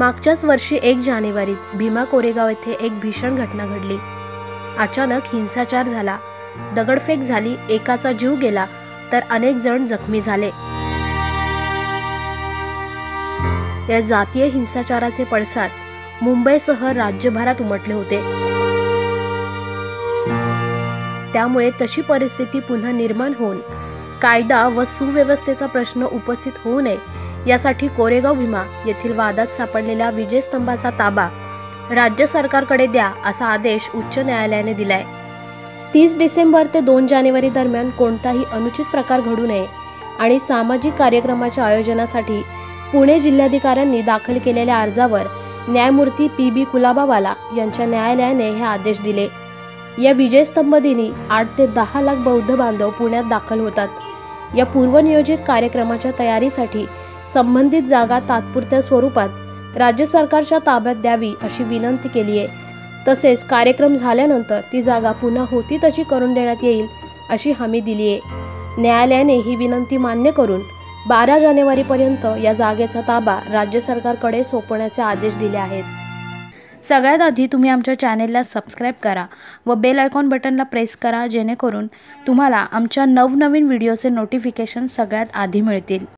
मागच्याच वर्षी एक जानेवारीत भीमा कोरेगाव येथे एक भीषण घटना घडली. अचानक हिंसाचार झाला. दगडफेक झाली एकाचा जीव गेला तर अनेक जण जखमी झाले. या जातीय हिंसाचाराचे पडसाद मुंबईसह राज्यभरात उमटले होते. त्यामुळे तशी परिस्थिती पुन्हा निर्माण होऊन कायदा व सुव्यवस्थेचा प्रश्न उपस्थित होऊ नये यासाठी कोरेगाव भीमा येथील वादात सापडलेल्या विजयस्तंभाचा ताबा राज्य सरकारकडे द्या असा आदेश उच्च न्यायालयाने दिलाय. तीस डिसेंबर ते दोन जानेवारी दरम्यान कोणताही अनुचित प्रकार घडू नये आणि सामाजिक कार्यक्रमाच्या आयोजनासाठी पुणे जिल्हाधिकाऱ्यांनी दाखल केलेल्या अर्जावर न्यायमूर्ती पी बी कुलाबावाला यांच्या न्यायालयाने हे आदेश दिले. या विजयस्तंभ दिनी आठ ते दहा लाख बौद्ध बांधव पुण्यात दाखल होतात. या पूर्वनियोजित कार्यक्रमाच्या तयारीसाठी संबंधित जागा तात्पुरत्या स्वरूपात राज्य सरकारच्या ताब्यात द्यावी अशी विनंती केली आहे. तसेच कार्यक्रम झाल्यानंतर ती जागा पुन्हा होती तशी करून देण्यात येईल अशी हमी दिली आहे. न्यायालयाने ही विनंती मान्य करून बारा जानेवारीपर्यंत या जागेचा ताबा राज्य सरकारकडे सोपवण्याचे आदेश दिले आहेत. सगळ्यात आधी तुम्ही आमच्या चॅनेलला सबस्क्राईब करा व बेल आयकॉन बटनला प्रेस करा जेणेकरून तुम्हाला आमच्या नवनवीन व्हिडिओचे नोटिफिकेशन सगळ्यात आधी मिळतील.